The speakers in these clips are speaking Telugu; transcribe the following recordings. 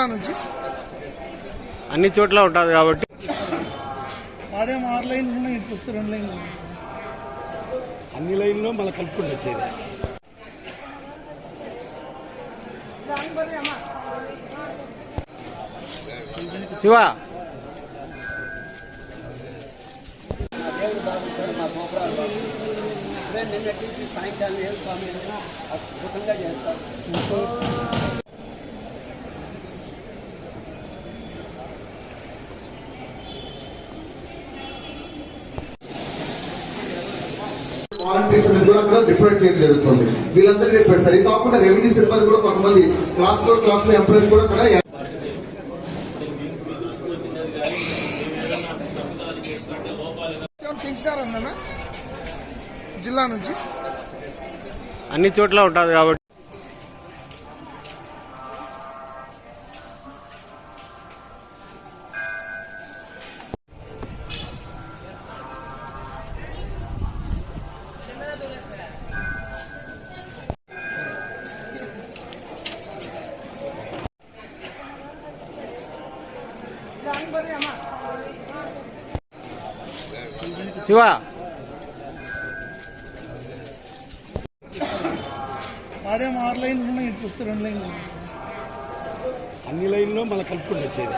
జిల్లా నుంచి. అన్ని చోట్ల ఉంటుంది కాబట్టి. ఆరు వస్తే రెండు. అన్ని లైన్లో మళ్ళీ కలుపుకుంటూ వచ్చేది. శివ. వాలంటీర్స్ అనేది కూడా అక్కడ డిప్లాయ్ చేయడం జరుగుతుంది. వీళ్ళందరినీ రేపు పెడతారు. ఇది కాకుండా రెవెన్యూ సిబ్బంది కూడా కొంతమంది class four class five employees కూడా అక్కడ జిల్లా నుంచి? అన్ని చోట్ల ఉంటుంది కాబట్టి శివ ఆడేమో ఆరు లైన్లు ఉన్నాయి ఇటు వస్తే రెండు లైన్లు ఉన్నాయి. అన్ని లైన్లో మళ్ళీ కలుపుకుంటూ వచ్చేది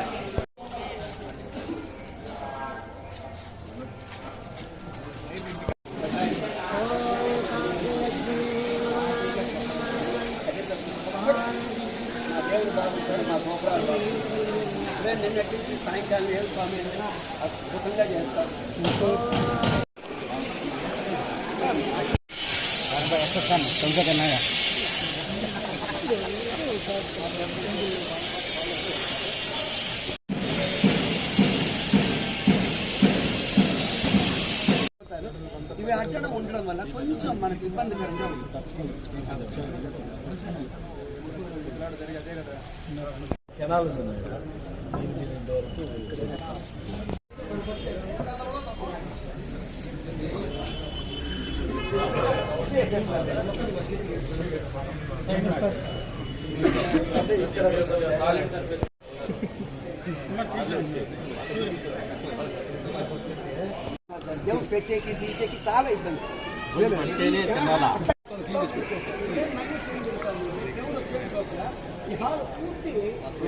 ఇవి అడ్డం ఉండడం వల్ల కొంచెం మనకి ఇబ్బందికరంగా ఉంటుంది. మద్యం పెట్టేకి తీసేకి చాలా ఇబ్బంది దేవుడు వచ్చే లోపల ఈ హాల్ పూర్తి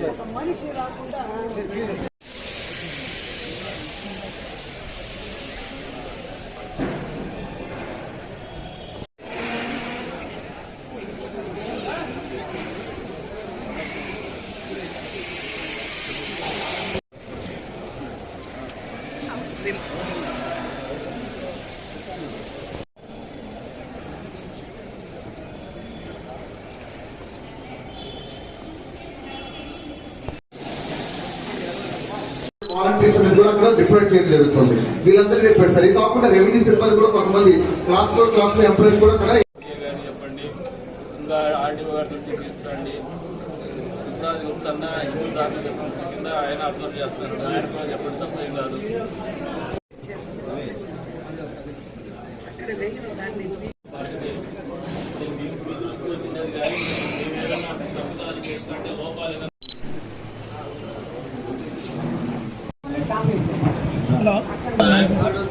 ఒక మనిషి రాకుండా వాలంటీర్స్ అనేది కూడా అక్కడ డిప్లాయ్ చేయడం జరుగుతుంది. వీళ్ళందరినీ రేపు పెడతారు. ఇది కాకుండా రెవెన్యూ సిబ్బంది కూడా కొంతమంది క్లాస్లో క్లాస్లో ఎంప్లాయీస్ కూడా అక్కడ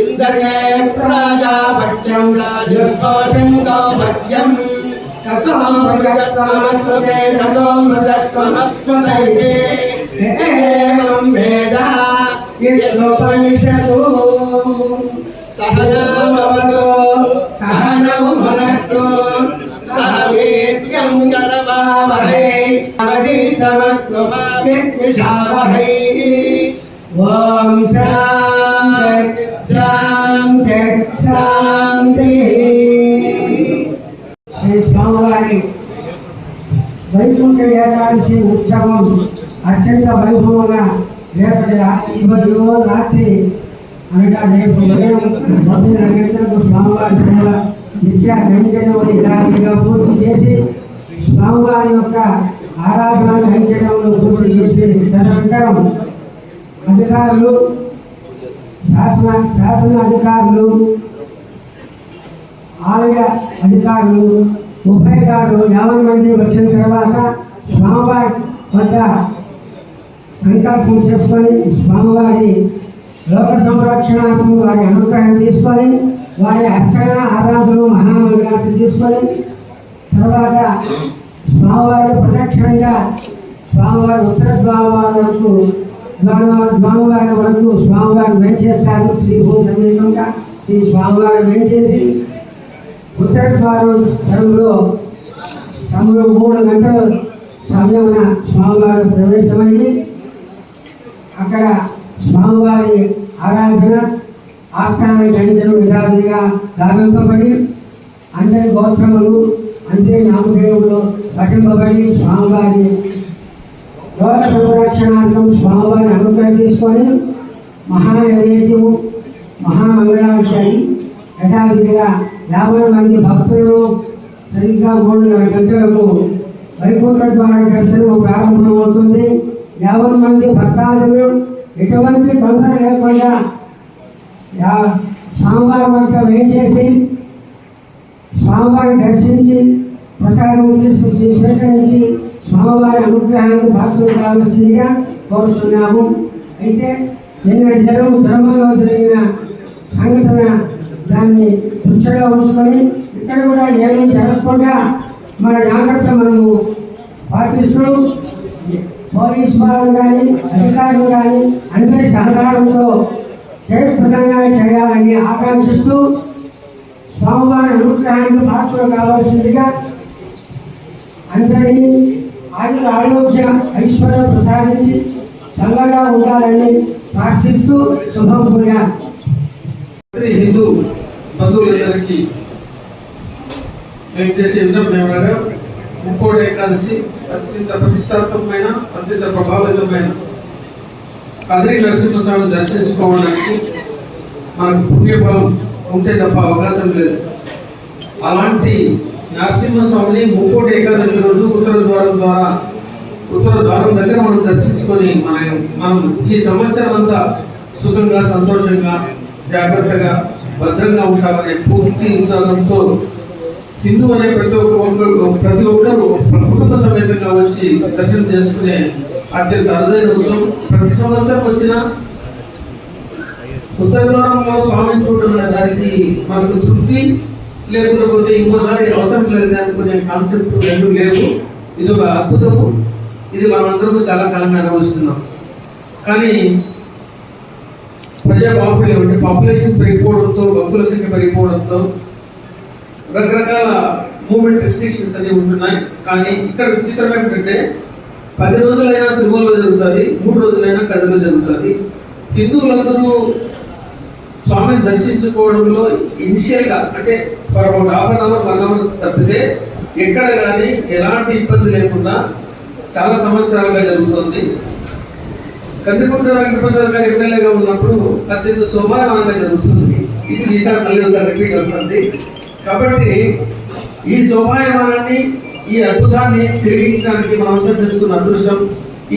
ఇందరే ప్రజాపత్యం రాజస్వాసింగోపత్యం తతో మృగత్వమస్వతే తతో మృగత్వమస్వతే ఏం వేద ఇదోపనిషదు సహనమవతో సహనము భనక్తో సహ వేద్యం కరవామహే అవధీతమస్తు మా విద్విషామహే వైకుంఠ ఏకాదశి ఉత్సవం అత్యంత వైభవంగా రేపటి రాత్రి ఈరోజు రాత్రి అనగా రేపు ఉదయం స్వామివారి సేవ నిత్య నైవేద్యములు యథావిధిగా పూర్తి చేసి స్వామివారి యొక్క ఆరాధన నైవేద్యములు పూర్తి చేసి తదనంతరం అధికారులు శాసన శాసన అధికారులు ఆలయ అధికారులు ఉభయకారులు యాభై మంది వచ్చిన తర్వాత స్వామివారి వద్ద సంకల్పం చేసుకొని స్వామివారి లోక సంరక్షణార్థం వారి అనుగ్రహం తీసుకొని వారి అర్చన ఆరాధనలు మహానుగ్రహాన్ని తీసుకొని తర్వాత స్వామివారి ప్రదక్షిణంగా స్వామివారి ఉత్తర స్వామివారి వరకు ద్వారవారి స్వామివారి వరకు స్వామివారు వెంచేస్తారు శ్రీ భూ సమేతంగా శ్రీ స్వామివారిని వెంచేసి ఉత్తర ద్వారం తరంలో సమయం మూడు గంటల సమయమున స్వామివారు ప్రవేశమయ్యి అక్కడ స్వామివారి ఆరాధన ఆస్థాన గంటలు విధాలుగా గావింపబడి అందరి గోత్రములు అందరి నామదేవులు పఠింపబడి స్వామివారి లోక సంరక్షణార్థం స్వామివారి అనుగ్రహం తీసుకొని మహానైవేద్యము మహామంగళాచారి యథావిధిగా యాభై మంది భక్తులను సరిగ్గా మూడున్నర గంటలకు వైకుంఠ ద్వార దర్శనం ప్రారంభమవుతుంది. యాభై మంది భక్తాదులు ఎటువంటి తొందర లేకుండా స్వామివారి వద్ద వేయించేసి స్వామివారిని దర్శించి ప్రసాదం తీసుకొచ్చి స్వీకరించి స్వామివారి అనుగ్రహానికి పాత్రలు కావలసిందిగా కోరుతున్నాము అయితే నిన్న జనం ధర్మంలో జరిగిన సంఘటన దాన్ని దృష్టిలో ఉంచుకొని ఇక్కడ కూడా ఏమీ జరగకుండా మన జాగ్రత్త మనము పాటిస్తూ పోలీస్ వారు కానీ అధికారులు కానీ అందరి సహకారంతో జయప్రదంగా చేయాలని ఆకాంక్షిస్తూ స్వామివారి అనుగ్రహానికి పాత్ర కావాల్సిందిగా అందరినీ ఆయుర ఆరోగ్య ఐశ్వర్యం ప్రసాదించి చల్లగా ఉండాలని ప్రార్థిస్తూ శుభం హిందూ బంధువులందరికీ మేము చేసే విన్నపం ఏమనగా ముక్కోటి ఏకాదశి అత్యంత ప్రతిష్టాత్మకమైన అత్యంత ప్రభావితమైన కదిరి నరసింహస్వామిని దర్శించుకోవడానికి మనకు పుణ్యఫలం ఉంటే తప్ప అవకాశం లేదు. అలాంటి నరసింహస్వామిని ముక్కోటి ఏకాదశి రోజు ఉత్తర ద్వారం ద్వారా ఉత్తర ద్వారం దగ్గర మనం దర్శించుకొని మనం మనం ఈ సంవత్సరం అంతా సుఖంగా సంతోషంగా జాగ్రత్తగా భద్రంగా ఉంటామనే పూర్తి విశ్వాసంతో హిందూ అనే ప్రతి ఒక్క ఒక్కరు ప్రతి ఒక్కరు కుటుంబ సమేతంగా వచ్చి దర్శనం చేసుకునే అత్యంత అరుదైన ఉత్సవం. ప్రతి సంవత్సరం వచ్చిన ఉత్తర ద్వారంలో స్వామిని చూడడం దానికి మనకు తృప్తి. లేకపోతే ఇంకోసారి అవసరం లేదు అనుకునే కాన్సెప్ట్ రెండు లేవు. ఇది ఒక అద్భుతము. ఇది మనందరము చాలా కాలంగా అనుభవిస్తున్నాం. కానీ ప్రజా బాహుల్యం అంటే పాపులేషన్ పెరిగిపోవడంతో భక్తుల సంఖ్య పెరిగిపోవడంతో రకరకాల మూమెంట్ రెస్ట్రిక్షన్స్ అనేవి ఉంటున్నాయి. కానీ ఇక్కడ విచిత్రం ఏంటంటే పది రోజులైనా తిరుమలలో జరుగుతుంది మూడు రోజులైనా కదిలో జరుగుతుంది. హిందువులందరూ స్వామిని దర్శించుకోవడంలో ఇనిషియల్గా అంటే for about half an hour one hour తప్పితే ఎక్కడ కానీ ఎలాంటి ఇబ్బంది లేకుండా చాలా సంవత్సరాలుగా జరుగుతుంది. కందికుంట వెంకటప్రసాద్ గారు ఎమ్మెల్యేగా ఉన్నప్పుడు అత్యంత శోభాయమానంగా జరుగుతుంది. ఇది ఈసారి మళ్ళీ ఒకసారి రిపీట్ అవుతుంది. కాబట్టి ఈ శోభాయమానాన్ని ఈ అద్భుతాన్ని తిరిగించడానికి మనమంతా చేస్తున్న అదృష్టం.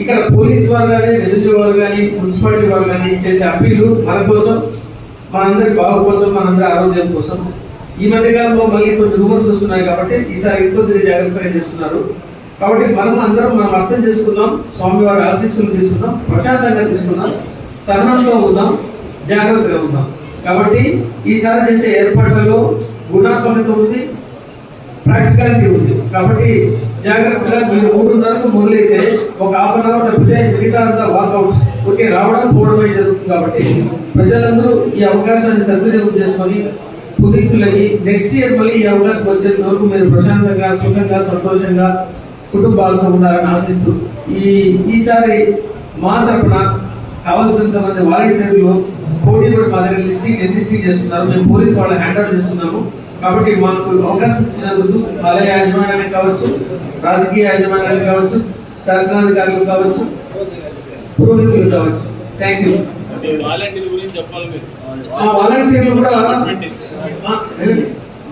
ఇక్కడ పోలీస్ వారు కానీ రెవెన్యూ వారు కానీ మున్సిపాలిటీ వారు కానీ చేసే అప్పీలు మన కోసం మనందరి బాగు కోసం మనందరి ఆరోగ్యం కోసం. ఈ మధ్య కాలంలో మళ్ళీ కొన్ని రూమర్స్ వస్తున్నాయి కాబట్టి ఈసారి ఇంకొద్దిగా జాగ్రత్తగా చేస్తున్నారు. కాబట్టి మనం అందరం మనం అర్థం చేసుకుందాం స్వామివారి ఆశీస్సులు తీసుకుందాం ప్రశాంతంగా తీసుకుందాం సహనంతో ఉందాం జాగ్రత్తగా ఉందాం. కాబట్టి ఈసారి చేసే ఏర్పాట్లలో గుణాత్మకత ఉంది ప్రాక్టికాలిటీ ఉంది. కాబట్టి జాగ్రత్తగా మీరు మూడున్నరకు మొదలైతే ఒక హాఫ్ అన్ అవర్ తప్పితే మిగతా అంతా వాకౌట్స్ ఓకే రావడం పోవడమే జరుగుతుంది కాబట్టి ప్రజలందరూ ఈ అవకాశాన్ని సద్వినియోగం చేసుకొని పునీతులయ్యి నెక్స్ట్ ఇయర్ మళ్ళీ ఈ అవకాశం వచ్చేంత వరకు మీరు ప్రశాంతంగా సుఖంగా సంతోషంగా కుటుంబాలతో ఉండాలని ఆశిస్తూ ఈ ఈసారి మా తరపున కావాల్సినంత మంది వాలంటీర్లు పోటీ కూడా మా దగ్గర లిస్టింగ్ లిస్టింగ్ చేస్తున్నారు మేము పోలీస్ వాళ్ళ హ్యాండ్ ఓవర్ చేస్తున్నాము. కాబట్టి మాకు అవకాశం ఇచ్చినందుకు ఆలయ యాజమాన్యానికి కావచ్చు రాజకీయ యాజమాన్యానికి కావచ్చు శాసనాధికారులు కావచ్చు పురోహితులు కావచ్చు. థ్యాంక్ యూ మా వాలంటీర్లు కూడా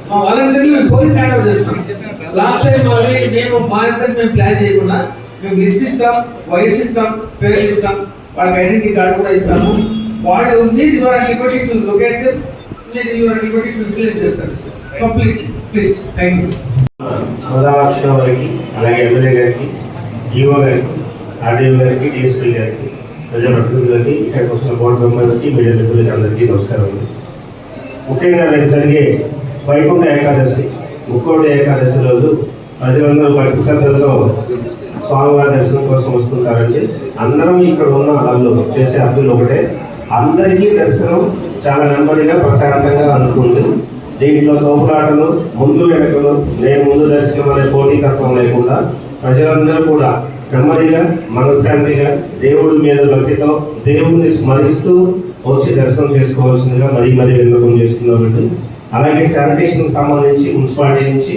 మా వాలంటీర్లు పోలీస్ హ్యాండ్ చేస్తాం లాస్ట్ టైం మళ్ళీ మేము మా ఇద్దరు మేము ప్లాన్ చేయకుండా మేము లిస్ట్ ఇస్తాం వయసు ఇస్తాం పేరు ఇస్తాం వాళ్ళకి ఐడెంటిటీ కార్డు కూడా ఇస్తాము. వాళ్ళు మీరు యువర్ లిబర్టీ టు లొకేట్ మీరు యువర్ అలాగే ఎమ్మెల్యే గారికి ఈఓ గారికి ఆర్డీఓ గారికి డిఎస్పీ గారికి ప్రజాప్రతినిధులకి ఇక్కడికి వచ్చిన బోర్డు మెంబర్స్కి మీడియా మిత్రులకి అందరికీ నమస్కారం. ముఖ్యంగా రేపు జరిగే వైకుంఠ ఏకాదశి ముక్కోటి ఏకాదశి రోజు ప్రజలందరూ భక్తి శ్రద్ధలతో స్వామివారి దర్శనం కోసం వస్తుంటారండి అందరం ఇక్కడ ఉన్న వాళ్ళు చేసే అప్పులు ఒకటే. అందరికీ దర్శనం చాలా నెమ్మదిగా ప్రశాంతంగా అందుతుంది దీంట్లో తోపులాటలు ముందు వెనకలు నేను ముందు దర్శనం అనే పోటీతత్వం లేకుండా ప్రజలందరూ కూడా నెమ్మదిగా మనశ్శాంతిగా దేవుడి మీద భక్తితో దేవుడిని స్మరిస్తూ వచ్చి దర్శనం చేసుకోవాల్సిందిగా మరీ మరీ విన్నపం చేస్తున్నామండి. అలాగే శానిటేషన్ సంబంధించి మున్సిపాలిటీ నుంచి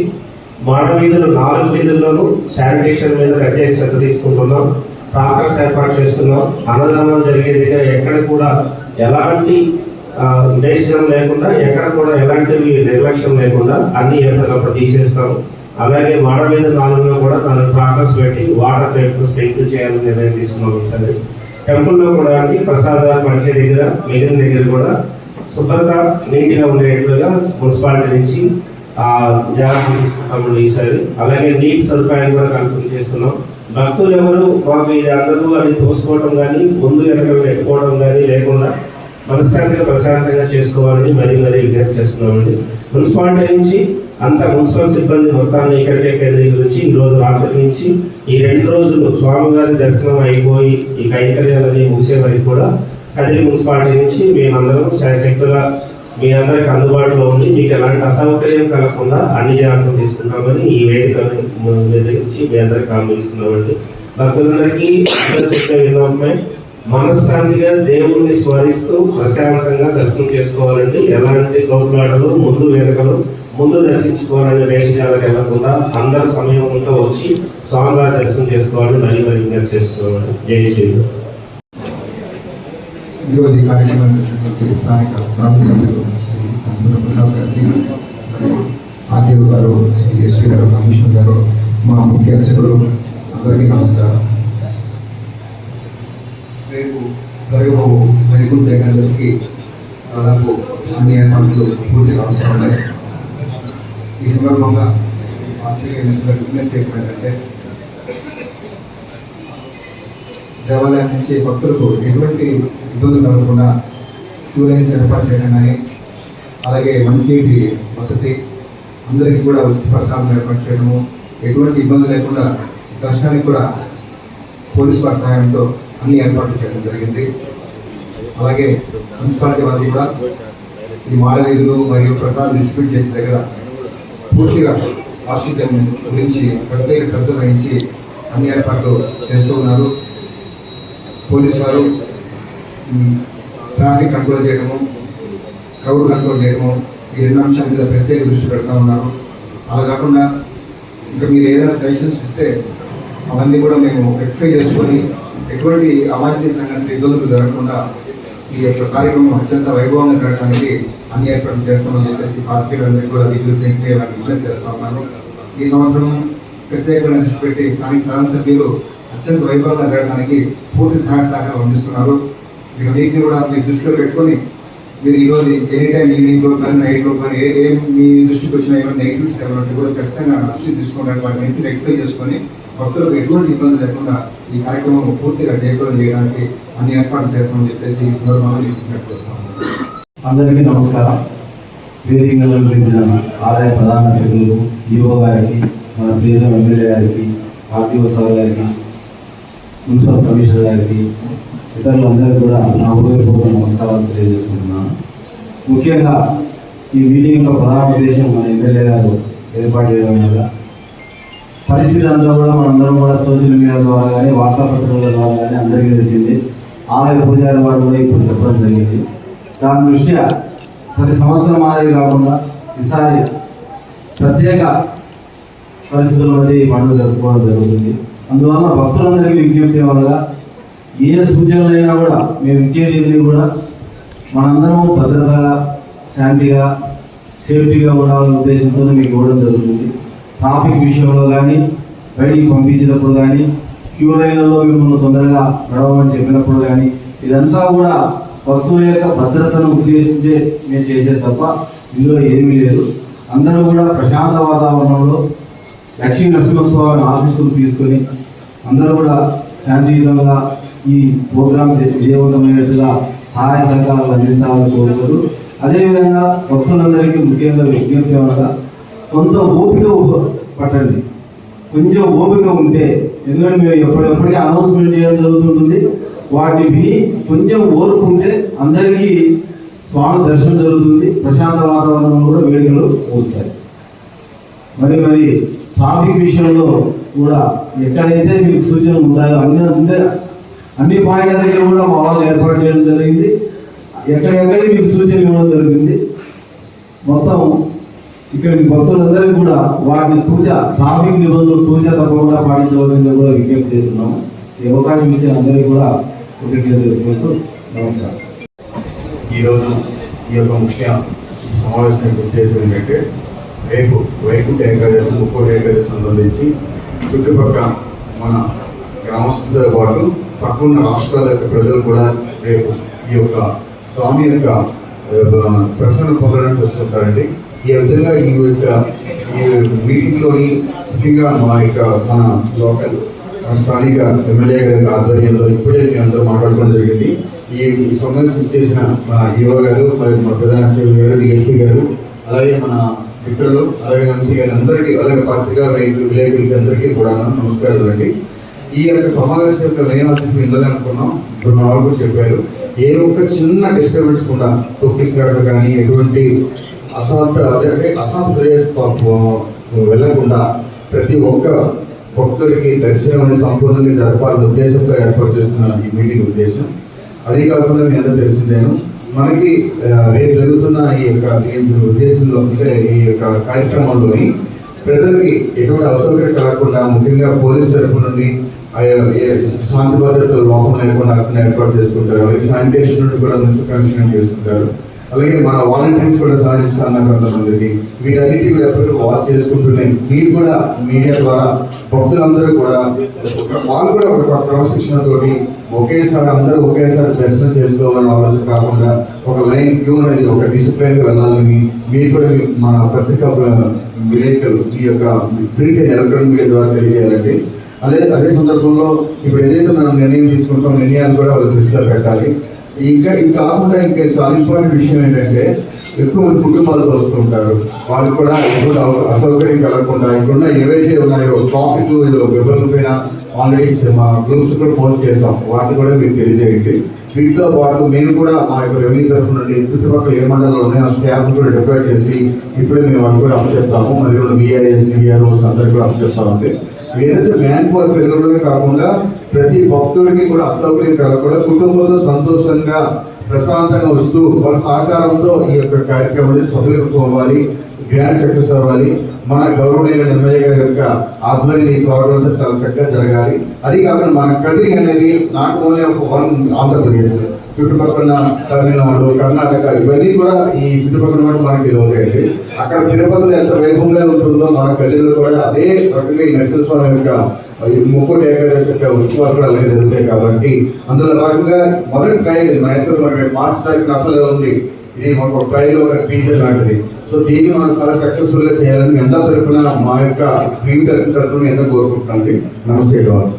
మాట వీధులు నాలుగు వీధుల్లోనూ శానిటేషన్ మీద ప్రత్యేక శ్రద్ధ తీసుకుంటున్నాం. ట్రాక్టర్స్ ఏర్పాటు చేస్తున్నాం. అన్నదానాలు జరిగేదిగా ఎక్కడ కూడా ఎలాంటి ఆ, లేకుండా ఎక్కడ కూడా ఎలాంటి నిర్లక్ష్యం లేకుండా అన్ని ఎప్పటికప్పుడు తీసేస్తాం. అలాగే మాడ మీద నాలుగులో కూడా నాలుగు ట్రాక్టర్స్ పెట్టి వాటర్ టైప్ స్ట్రెంగ్ చేయాలని నిర్ణయం తీసుకున్నాం ఈసారి టెంపుల్లో కూడా అండి ప్రసాదాలు పంచే దగ్గర మిగిలిన దగ్గర కూడా శుభ్రత నీట్గా ఉండేట్లుగా మున్సిపాలిటీ నుంచి ఆ జాగ్రత్త తీసుకుంటామండి ఈసారి అలాగే నీటి సదుపాయాన్ని కూడా కల్పన చేస్తున్నాం. భక్తులు ఎవరు మాకు ఇది అందరూ అది తోసుకోవడం కానీ ముందు ఎక్కడ ఎక్కువడం కానీ లేకుండా మనశ్శాంతిగా ప్రశాంతంగా చేసుకోవాలని మరీ మరీ విజ్ఞప్తి చేస్తున్నామండి. మున్సిపాలిటీ నుంచి అంత మున్సిపల్ సిబ్బంది మొత్తాన్ని ఇక్కడికే కేంద్రీకరించి ఈ రోజు రాత్రి నుంచి ఈ రెండు రోజులు స్వామివారి దర్శనం అయిపోయి ఈ కైంకర్యాలని ముగిసే వరకు కూడా కదిరి మున్సిపాలిటీ నుంచి మేమందరం శాశక్తుల మీ అందరికి అందుబాటులో ఉండి మీకు ఎలాంటి అసౌకర్యం కలగకుండా అన్ని జాగ్రత్తలు తీసుకుంటామని ఈ వేదికను నుంచి మీ అందరికి ఆలోచిస్తున్నామండి భక్తులందరికీ చెప్పే మనశ్శాంతిగా దేవుణ్ణి స్మరిస్తూ ప్రశాంతంగా దర్శనం చేసుకోవాలండి. ఎలాంటి లోటులాటలు ముందు వెనుకలు ముందు దర్శించుకోవాలని వేషజాలకు వెళ్ళకుండా అందరి సమయం అంతా వచ్చి స్వామివారి దర్శనం చేసుకోవాలని మరీ మరీ విజ్ఞప్తి చేస్తున్నామండి. జై శ్రీరామ్. ఈరోజు ఈ కార్యక్రమాన్ని వచ్చినటువంటి స్థానిక శాసనసభ్యులు శ్రీ కందుల ప్రసాద్ గారికి ఆర్టీఓ గారు ఎస్పీ గారు కమిషనర్ గారు మా ముఖ్య అర్చకులు అందరికీ నమస్కారం. రేపు జరగబో వైకుంఠ ఏకాదశికి దాదాపు అన్ని ఏర్పాట్లు పూర్తి అవసరం ఉన్నాయి. ఈ సందర్భంగా ఆర్టీఓ విజ్ఞప్తి ఏంటంటే దేవాలయం నుంచి భక్తులకు ఎటువంటి ఇబ్బందులు కలగకుండా క్యూ లైన్స్ ఏర్పాటు చేయడం కానీ అలాగే మంచినీటి వసతి అందరికీ కూడా ఉచిత ప్రసాదం ఏర్పాటు చేయడము ఎటువంటి ఇబ్బంది లేకుండా దర్శనానికి కూడా పోలీస్ వారి సహాయంతో అన్ని ఏర్పాట్లు చేయడం జరిగింది. అలాగే మున్సిపాలిటీ వాళ్ళు కూడా ఈ మాడవీధులు మరియు ప్రసాదం డిస్ట్రిబ్యూట్ చేసే దగ్గర పూర్తిగా పారిశుద్ధ్యం గురించి ప్రత్యేక శ్రద్ధ వహించి అన్ని ఏర్పాట్లు చేస్తూ ఉన్నారు. పోలీస్ వారు ట్రాఫిక్ కంట్రోల్ చేయడము క్రౌడ్ కంట్రోల్ చేయడము ఈ రెండు అంశాల మీద ప్రత్యేక దృష్టి పెడతా ఉన్నారు. అలా కాకుండా ఇంకా మీరు ఏదైనా సజెషన్స్ ఇస్తే అవన్నీ కూడా మేము రెక్టిఫై చేసుకొని ఎటువంటి అవాంఛనీయ సంఘటన ఇబ్బందులు జరగకుండా ఈ యొక్క కార్యక్రమం అత్యంత వైభవంగా జరగడానికి అన్ని ఏర్పాట్లు చేస్తామని చెప్పేసి పార్టీలందరికీ కూడా విజువల్ విజ్ఞప్తి చేస్తా ఉన్నాను ఈ సంవత్సరం ప్రత్యేకమైన దృష్టి పెట్టి స్థానిక శాసనసభ్యులు అత్యంత వైభవంగా జరగడానికి పూర్తి సహాయ సహకారం అందిస్తున్నారు. వీటన్నిటిని కూడా మీ దృష్టిలో పెట్టుకొని మీరు ఈరోజు ఎనీ టైం ఈవినింగ్లో కానీ నైట్లో కానీ ఏ ఏం మీ దృష్టికి వచ్చిన ఏమైనా నెగిటివ్స్ ఏమైనా కూడా ఖచ్చితంగా దృష్టి తీసుకోవడానికి వాటిని నుంచి రెక్టిఫై చేసుకొని భక్తులకు ఎటువంటి ఇబ్బంది లేకుండా ఈ కార్యక్రమం పూర్తిగా జయప్రదం చేయడానికి అన్ని ఏర్పాట్లు చేస్తామని చెప్పేసి ఈ సందర్భంగా మీకు విజ్ఞప్తి చేస్తాము అందరికీ నమస్కారం. వేదిక గురించిన ఆదాయ ప్రధాన అతిథులు ఈఓ గారికి మన ప్రియతమ ఎమ్మెల్యే గారికి ఆర్టీఓ సార్ గారికి మున్సిపల్ కమిషనర్ గారికి ఇతరులందరికీ కూడా నా హృదయపూర్వక నమస్కారాలు తెలియజేస్తున్నాను. ముఖ్యంగా ఈ మీటింగ్ యొక్క ప్రధాన ఉద్దేశం మన ఎమ్మెల్యే గారు ఏర్పాటు చేయడం వల్ల పరిస్థితి అంతా కూడా మనందరం కూడా సోషల్ మీడియా ద్వారా కానీ వార్తాపత్రికల ద్వారా కానీ అందరికీ తెలిసింది. ఆలయ పూజారి వారు కూడా ఇప్పుడు చెప్పడం జరిగింది. దాని దృష్ట్యా ప్రతి సంవత్సరం మాదిరి కాకుండా ఈసారి ప్రత్యేక పరిస్థితుల మధ్య ఈ పండుగ జరుపుకోవడం జరుగుతుంది. అందువల్ల భక్తులందరికీ విజ్ఞప్తి వల్ల ఏ సూచనలైనా కూడా మేము ఇచ్చేటివన్నీ కూడా మనందరం భద్రతగా శాంతిగా సేఫ్టీగా ఉండాలనే ఉద్దేశంతో మీకు ఇవ్వడం జరుగుతుంది. ట్రాఫిక్ విషయంలో కానీ బయటికి పంపించేటప్పుడు కానీ క్యూ లైన్లలో మిమ్మల్ని తొందరగా నడవమని చెప్పినప్పుడు కానీ ఇదంతా కూడా భక్తుల యొక్క భద్రతను ఉద్దేశించే మేము చేసేది తప్ప ఇందులో ఏమీ లేదు. అందరూ కూడా ప్రశాంత వాతావరణంలో లక్ష్మీ నరసింహస్వామి ఆశీస్సులు తీసుకొని అందరూ కూడా శాంతియుతంగా ఈ ప్రోగ్రాం విజయవంతమైనట్టుగా సహాయ సహకారాలు అందించాలని కోరుకోరు అదేవిధంగా భక్తులందరికీ ముఖ్యంగా విజ్ఞప్తి వల్ల కొంత ఓపిక పట్టండి. కొంచెం ఓపిక ఉంటే ఎందుకంటే మేము ఎప్పటికప్పటికీ అనౌన్స్మెంట్ చేయడం జరుగుతుంటుంది. వాటిని విని కొంచెం ఓర్పు ఉంటే అందరికీ స్వామి దర్శనం జరుగుతుంది. ప్రశాంత వాతావరణంలో కూడా వేడుకలు పోస్తాయి మరి మరి ట్రాఫిక్ విషయంలో కూడా ఎక్కడైతే మీకు సూచనలు ఉంటాయో అన్ని అంటే అన్ని పాయింట్ల దగ్గర కూడా మా వాళ్ళు ఏర్పాటు చేయడం జరిగింది. ఎక్కడెక్కడే మీకు సూచనలు ఇవ్వడం జరిగింది. మొత్తం ఇక్కడికి భక్తులందరికీ కూడా వాటిని తూచ ట్రాఫిక్ నిబంధనలు తూచ తప్పకుండా పాటించవలసిందిగా కూడా విజ్ఞప్తి చేస్తున్నాము ఈ అవకాశం ఇచ్చిన అందరికీ కూడా కృతజ్ఞతలు తెలుపుకుంటూ నమస్కారం. ఈరోజు ఈ యొక్క ముఖ్య సమావేశం ఉద్దేశం ఏంటంటే రేపు వైకుంఠ ఏకాదశి ముక్కోటి ఏకాదశి సంబంధించి చుట్టుపక్కల మన గ్రామస్తులతో పాటు పక్కన రాష్ట్రాల యొక్క ప్రజలు కూడా రేపు ఈ యొక్క స్వామి యొక్క ప్రసన్న పొందడానికి వస్తుంటారండి. ఈ విధంగా ఈ యొక్క ఈ మీటింగ్లోని ముఖ్యంగా మా యొక్క మన లోకల్ స్థానిక ఎమ్మెల్యే గారి ఆధ్వర్యంలో ఇప్పుడే మేము అందరూ మాట్లాడుకోవడం జరిగింది. ఈ సంబంధించి చేసిన మా యువ గారు మరియు మన ప్రధాన గారు డిఎస్పీ గారు అలాగే మన మిత్రులు అలాగే మంచి గారి అందరికీ అలాగే పత్రికా రైతులు విలేకరులకి అందరికీ కూడా నమస్కారాలు అండి. ఈ యొక్క సమావేశం యొక్క మెయిన్ ఆఫీస్ ఏంటని అనుకున్నాం. ఇప్పుడు చెప్పారు. ఏ ఒక్క చిన్న డిస్టర్బెన్స్ కూడా తొక్కిసాడు కానీ ఎటువంటి అసాధ్య అదే అశాంత ప్రదేశ వెళ్ళకుండా ప్రతి ఒక్క భక్తుడికి దర్శనం అనేది సంపూర్ణంగా జరపాలనే ఉద్దేశంతో ఏర్పాటు చేస్తున్న ఈ మీటింగ్ ఉద్దేశం. అది కాకుండా మీ అందరూ తెలిసిందేను మనకి రేపు జరుగుతున్న ఈ యొక్క ఈ ఉద్దేశంలో అంటే ఈ యొక్క కార్యక్రమంలోని ప్రజలకి ఎటువంటి అసౌకర్యం కలగకుండా ముఖ్యంగా పోలీస్ తరఫు నుండి శాంతి భద్రతలు లోపం లేకుండా ఏర్పాటు చేసుకుంటారు. అలాగే శానిటేషన్ నుండి కూడా కమిషన్ చేసుకుంటారు. అలాగే మన వాలంటీర్స్ కూడా సాధిస్తున్నారు కొంతమందికి. వీటన్నిటి కూడా ఎప్పుడు వాచ్ చేసుకుంటున్నాయి మీరు కూడా మీడియా ద్వారా భక్తులందరూ కూడా ఒక- వాళ్ళు కూడా ఒక క్రమశిక్షణతోటి ఒకేసారి అందరూ ఒకేసారి దర్శనం చేసుకోవాలని ఆలోచన కాకుండా ఒక లైన్ క్యూ అనేది ఒక డిసిప్లైన్గా వెళ్ళాలని మీరు కూడా మన పత్రికా విలేకరులు ఈ యొక్క ప్రింట్ అండ్ ఎలక్ట్రానిక్ మీడియా ద్వారా తెలియజేయాలండి. అదే అదే సందర్భంలో ఇప్పుడు ఏదైతే మనం నిర్ణయం తీసుకుంటాం నిర్ణయాలు కూడా వాళ్ళ దృష్టిలో పెట్టాలి. ఇంకా ఇది కాకుండా ఇంకా చాలా ఇంపార్టెంట్ విషయం ఏంటంటే ఎక్కువ మంది కుటుంబాలకు వస్తుంటారు వాళ్ళకి కూడా ఎటువంటి అసౌకర్యం కలగకుండా ఇక్కడున్న ఏవైతే ఉన్నాయో టాపిక్ వివరింపైన ఆల్రెడీ మా గ్రూప్స్ కూడా పోస్ట్ చేస్తాం వాటిని కూడా మీకు తెలియజేయండి. వీటితో పాటు మేము కూడా మా యొక్క రెవెన్యూ తరఫు నుండి చుట్టుపక్కల ఏ మండలాలు ఉన్నాయో ఆ స్టాఫ్ కూడా డిప్లాయ్ చేసి ఇప్పుడే మేము వాళ్ళు కూడా అప్పచెప్తాము. మరి బీఆర్ఎస్ బీఆర్ఓస్ అందరికీ కూడా అప్పచెప్తామండి. ఏదైతే మ్యాన్ పవర్ పెరగడమే కాకుండా ప్రతి భక్తుడికి కూడా అసౌకర్యం కలగకుండా కుటుంబంతో సంతోషంగా ప్రశాంతంగా వస్తూ వాళ్ళ సహకారంతో ఈ యొక్క కార్యక్రమాన్ని సఫలీకృతం గ్రాండ్ సక్సెస్ అవ్వాలి. మన గౌరవనీయ ఎమ్మెల్యే గారి యొక్క ఆధ్వర్యం ఈ ప్రోగ్రామ్ చాలా చక్కగా జరగాలి. అది కాకుండా మన కదిరి అనేది నాట్ ఓన్లీ ఒక వన్ ఆంధ్రప్రదేశ్ చుట్టుపక్కల తమిళనాడు కర్ణాటక ఇవన్నీ కూడా ఈ చుట్టుపక్కల కూడా మనకి అవుతాయండి అక్కడ తిరుపతిలో ఎంత వైభవంగా ఉంటుందో మన కదిరిలో కూడా అదే రకంగా ఈ నరసింహస్వామి యొక్క ఈ ముక్కోటి ఏకాదశి యొక్క ఉత్సవాలు కూడా అలాగే జరుగుతాయి కాబట్టి అందులో భాగంగా మొదటి ట్రైల్ మన ఎక్కడ మార్చి అసలు ఉంది. ఇది మనకు ఒక ట్రైల్ ఒక టీచర్ లాంటిది. సో దీన్ని మనం చాలా సక్సెస్ఫుల్గా చేయాలని మీ అందరి తరఫున మా యొక్క టీం తరఫున ఎంత కోరుకుంటున్నాను నమస్తే గౌరవ్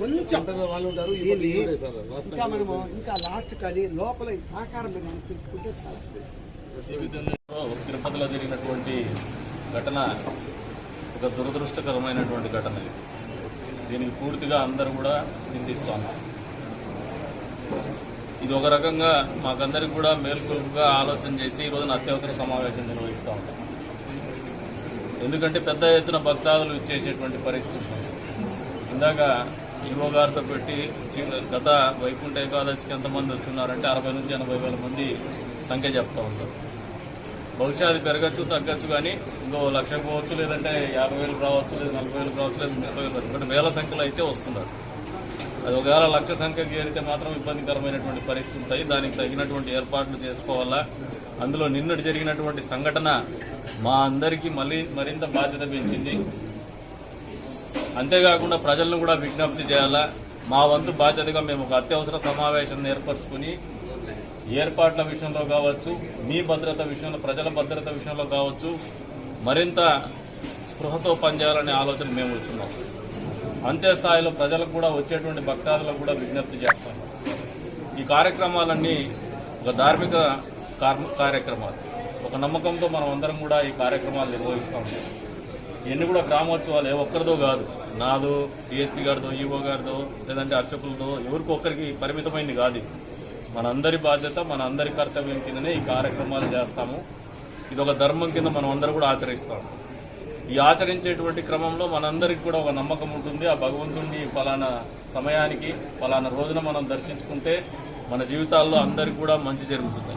కొంచెం. దీన్ని ఇంకా మనము ఇంకా లాస్ట్ కానీ లోపల ఈ ఆకారం చాలా తిరుపతిలో జరిగినటువంటి ఘటన ఒక దురదృష్టకరమైనటువంటి ఘటన ఇది. దీనికి పూర్తిగా అందరూ కూడా చింతిస్తున్నారు ఇది ఒక రకంగా మాకందరికి కూడా మేల్కొల్పుగా ఆలోచన చేసి ఈ రోజున అత్యవసర సమావేశం నిర్వహిస్తూ ఉంటాం. ఎందుకంటే పెద్ద ఎత్తున భక్తాదులు ఇచ్చేసేటువంటి పరిస్థితి ఇందాక ఈవో గారితో పెట్టి గత వైకుంఠ ఏకాదశికి ఎంతమంది వచ్చున్నారంటే అరవై నుంచి ఎనభై వేల మంది సంఖ్య చెప్తా ఉంటారు. బహుశా అది పెరగచ్చు తగ్గచ్చు కానీ ఇంకో లక్ష పోవచ్చు లేదంటే యాభై వేలు రావచ్చు లేదు నలభై వేలు రావచ్చు లేదు ముప్పై వేలు రావచ్చు బట్ వేల సంఖ్యలో అయితే వస్తున్నారు. అది ఒకవేళ లక్ష సంఖ్యకి చేరితే మాత్రం ఇబ్బందికరమైనటువంటి పరిస్థితి ఉంటాయి. దానికి తగినటువంటి ఏర్పాట్లు చేసుకోవాలా? అందులో నిన్నటి జరిగినటువంటి సంఘటన మా అందరికీ మళ్ళీ మరింత బాధ్యత పెంచింది. అంతేకాకుండా ప్రజలను కూడా విజ్ఞప్తి చేయాలా? మా వంతు బాధ్యతగా మేము ఒక అత్యవసర సమావేశాన్ని ఏర్పరచుకుని ఏర్పాట్ల విషయంలో కావచ్చు మీ భద్రత విషయంలో ప్రజల భద్రత విషయంలో కావచ్చు మరింత స్పృహతో పనిచేయాలనే ఆలోచన మేము వచ్చున్నాం. అంతే స్థాయిలో ప్రజలకు కూడా వచ్చేటువంటి భక్తాదులకు కూడా విజ్ఞప్తి చేస్తాం. ఈ కార్యక్రమాలన్నీ ఒక ధార్మిక కార్మ- కార్యక్రమాలు. ఒక నమ్మకంతో మనం అందరం కూడా ఈ కార్యక్రమాలు నిర్వహిస్తాం. ఇవన్నీ కూడా గ్రామోత్సవాలు ఏ ఒక్కరిదో కాదు. నాదో డిఎస్పీ గారిదో ఈఓ గారిదో లేదంటే అర్చకులతో ఎవరికి ఒక్కరికి పరిమితమైంది కాదు మనందరి బాధ్యత మన అందరి కర్తవ్యం కిందనే ఈ కార్యక్రమాలు చేస్తాము. ఇది ఒక ధర్మం కింద మనం అందరూ కూడా ఆచరిస్తాం. ఈ ఆచరించేటువంటి క్రమంలో మనందరికి కూడా ఒక నమ్మకం ఉంటుంది. ఆ భగవంతుడిని ఫలానా సమయానికి ఫలానా రోజున మనం దర్శించుకుంటే మన జీవితాల్లో అందరికి కూడా మంచి జరుగుతుంది.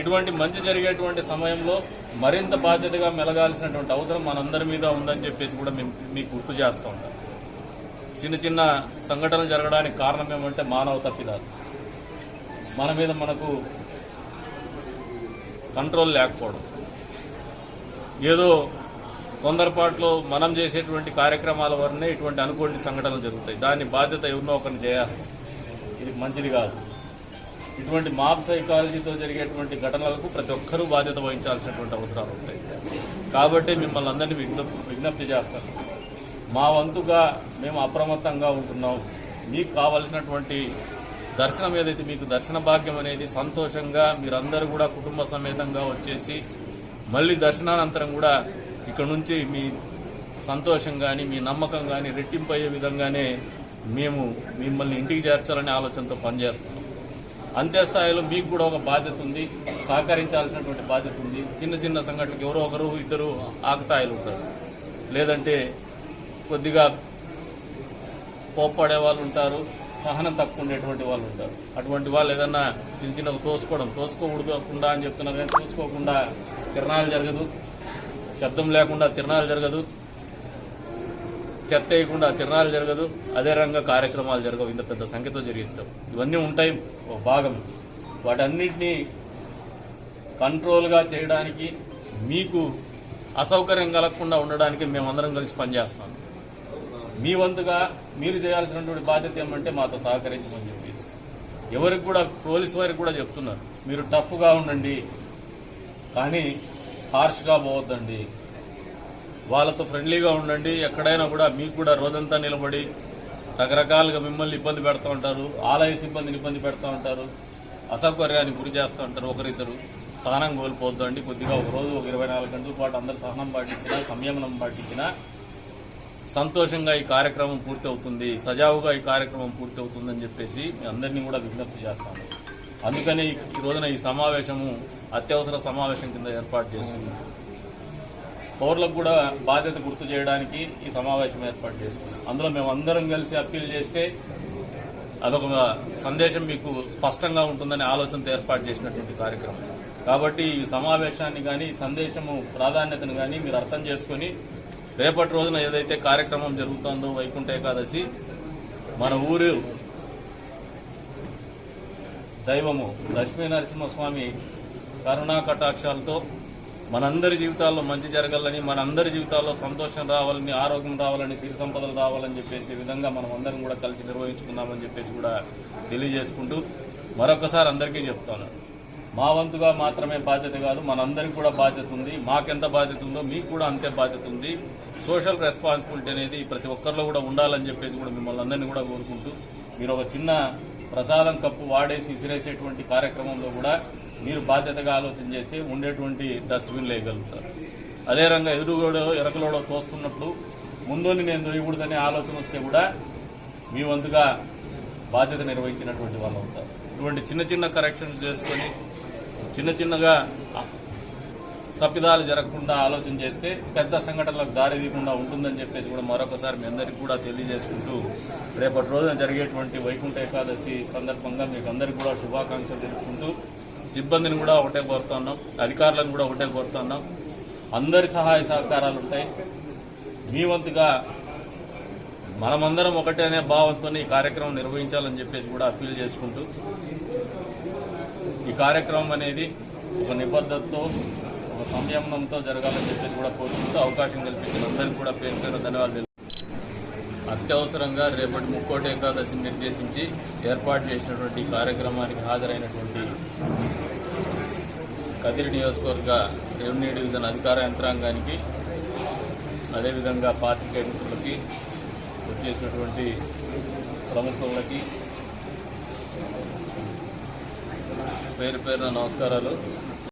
ఇటువంటి మంచి జరిగేటువంటి సమయంలో మరింత బాధ్యతగా మెలగాల్సినటువంటి అవసరం మనందరి మీద ఉందని చెప్పేసి కూడా మేము మీకు గుర్తు చేస్తూ ఉంటాం. చిన్న చిన్న సంఘటనలు జరగడానికి కారణం ఏమంటే మానవ తప్పిదాలు. మన మీద మనకు కంట్రోల్ లేకపోవడం. ఏదో తొందరపాట్లో మనం చేసేటువంటి కార్యక్రమాల వల్లనే ఇటువంటి అనుకోని సంఘటనలు జరుగుతాయి. దాని బాధ్యత ఎవరినో ఒకరిని చేయాల్సి ఇది మంచిది కాదు. ఇటువంటి మాప్ సైకాలజీతో జరిగేటువంటి ఘటనలకు ప్రతి ఒక్కరూ బాధ్యత వహించాల్సినటువంటి అవసరాలు ఉంటాయి. కాబట్టి మిమ్మల్ని అందరినీ విజ్ఞప్తి విజ్ఞప్తి చేస్తాను. మా వంతుగా మేము అప్రమత్తంగా ఉంటున్నాం. మీకు కావలసినటువంటి దర్శనం ఏదైతే మీకు దర్శన భాగ్యం అనేది సంతోషంగా మీరందరూ కూడా కుటుంబ సమేతంగా వచ్చేసి మళ్ళీ దర్శనానంతరం కూడా ఇక్కడ నుంచి మీ సంతోషం కానీ మీ నమ్మకం కానీ రెట్టింపు అయ్యే విధంగానే మేము మిమ్మల్ని ఇంటికి చేర్చాలనే ఆలోచనతో పనిచేస్తాం. అంతే స్థాయిలో మీకు కూడా ఒక బాధ్యత ఉంది. సహకరించాల్సినటువంటి బాధ్యత ఉంది. చిన్న చిన్న సంఘటనకి ఎవరో ఒకరు ఇద్దరు ఆకతాయిలు ఉంటారు. లేదంటే కొద్దిగా కోప్పడే వాళ్ళు ఉంటారు సహనం తక్కువ ఉండేటువంటి వాళ్ళు ఉంటారు. అటువంటి వాళ్ళు ఏదన్నా చిన్న చిన్నగా తోసుకోవడం తోసుకోకూడకుండా అని చెప్తున్నారు కానీ తోసుకోకుండా తిరణాలు జరగదు. శబ్దం లేకుండా తిరణాలు జరగదు. చెత్త వేయకుండా తిరణాలు జరగదు అదే రంగా కార్యక్రమాలు జరగవు. ఇంత పెద్ద సంఖ్యతో జరిగిస్తాం. ఇవన్నీ ఉంటాయి ఒక భాగం. వాటన్నిటినీ కంట్రోల్గా చేయడానికి మీకు అసౌకర్యం కలగకుండా ఉండడానికి మేమందరం కలిసి పనిచేస్తున్నాం. మీ వంతుగా మీరు చేయాల్సినటువంటి బాధ్యత ఏమంటే మాతో సహకరించమని చెప్పేసి. ఎవరికి కూడా పోలీస్ వారికి కూడా చెప్తున్నారు. మీరు టఫ్గా ఉండండి కానీ హార్ష్గా పోవద్దండి. వాళ్ళతో ఫ్రెండ్లీగా ఉండండి. ఎక్కడైనా కూడా మీకు కూడా రోజంతా నిలబడి రకరకాలుగా మిమ్మల్ని ఇబ్బంది పెడుతూ ఉంటారు. ఆలయ సిబ్బందిని ఇబ్బంది పెడుతూ ఉంటారు. అసౌకర్యానికి గురి చేస్తూ ఉంటారు ఒకరిద్దరు. సహనం కోల్పోద్దండి కొద్దిగా ఒక రోజు ఒక ఇరవై నాలుగు గంటల పాటు అందరు సహనం పాటించినా సంయమనం పాటించినా సంతోషంగా ఈ కార్యక్రమం పూర్తి అవుతుంది సజావుగా ఈ కార్యక్రమం పూర్తి అవుతుందని చెప్పేసి మీ అందరినీ కూడా విజ్ఞప్తి చేస్తాను. అందుకని ఈ రోజున ఈ సమావేశము అత్యవసర సమావేశం కింద ఏర్పాటు చేస్తుంది పౌరులకు కూడా బాధ్యత గుర్తు చేయడానికి ఈ సమావేశం ఏర్పాటు చేసుకున్నాం అందులో మేము అందరం కలిసి అప్పీల్ చేస్తే అదొక సందేశం మీకు స్పష్టంగా ఉంటుందనే ఆలోచనతో ఏర్పాటు చేసినటువంటి కార్యక్రమం. కాబట్టి ఈ సమావేశాన్ని కానీ ఈ సందేశము ప్రాధాన్యతను కానీ మీరు అర్థం చేసుకొని రేపటి రోజున ఏదైతే కార్యక్రమం జరుగుతుందో వైకుంఠ ఏకాదశి మన ఊరు దైవము లక్ష్మీ నరసింహస్వామి కరుణా కటాక్షాలతో మనందరి జీవితాల్లో మంచి జరగాలని మనందరి జీవితాల్లో సంతోషం రావాలని ఆరోగ్యం రావాలని సిరి సంపదలు రావాలని చెప్పేసి విధంగా మనం అందరం కూడా కలిసి నిర్వహించుకుందామని చెప్పేసి కూడా తెలియజేసుకుంటూ మరొకసారి అందరికీ చెప్తాను. మా వంతుగా మాత్రమే బాధ్యత కాదు మనందరికి కూడా బాధ్యత ఉంది. మాకెంత బాధ్యత ఉందో మీకు కూడా అంతే బాధ్యత ఉంది. సోషల్ రెస్పాన్సిబిలిటీ అనేది ప్రతి ఒక్కరిలో కూడా ఉండాలని చెప్పేసి కూడా మిమ్మల్ని అందరినీ కూడా కోరుకుంటూ మీరు ఒక చిన్న ప్రసాదం కప్పు వాడేసి విసిరేసేటువంటి కార్యక్రమంలో కూడా మీరు బాధ్యతగా ఆలోచన చేసి ఉండేటువంటి డస్ట్బిన్లు వేయగలుగుతారు అదే రంగా ఎదురుగోడో ఎరకలోడో తోస్తున్నప్పుడు ముందుని నేను దొయ్యకూడదనే ఆలోచన వస్తే కూడా మీ వంతుగా బాధ్యత నిర్వహించినటువంటి వాళ్ళు అవుతారు. ఇటువంటి చిన్న చిన్న కరెక్షన్స్ చేసుకొని చిన్న చిన్నగా తప్పిదాలు జరగకుండా ఆలోచన చేస్తే పెద్ద సంఘటనలకు దారి తీయకుండా ఉంటుందని చెప్పేసి కూడా మరొకసారి మీ అందరికీ కూడా తెలియజేసుకుంటూ రేపటి రోజున జరిగేటువంటి వైకుంఠ ఏకాదశి సందర్భంగా మీకు అందరికీ కూడా శుభాకాంక్షలు తెలుపుకుంటూ సిబ్బందిని కూడా ఒకటే కోరుతున్నాం అధికారులను కూడా ఒకటే కోరుతున్నాం. అందరి సహాయ సహకారాలు ఉంటాయి. మీ వంతుగా మనమందరం ఒకటే అనే భావంతో ఈ కార్యక్రమం నిర్వహించాలని చెప్పేసి కూడా అప్పీల్ చేసుకుంటూ ఈ కార్యక్రమం అనేది ఒక నిబద్ధతతో ఒక సంయమనంతో జరగాలని చెప్పేసి కూడా కోరుకుంటూ అవకాశం కల్పించిన అందరికీ కూడా పేరు పేరు ధన్యవాదాలు అత్యవసరంగా రేపటి ముక్కోటి ఏకాదశిని నిర్దేశించి ఏర్పాటు చేసినటువంటి కార్యక్రమానికి హాజరైనటువంటి కదిరి నియోజకవర్గ రెవెన్యూ డివిజన్ అధికార యంత్రాంగానికి అదేవిధంగా పార్టీ మిత్రులకి వచ్చేసినటువంటి ప్రముఖులకి పేరు పేరున నమస్కారాలు.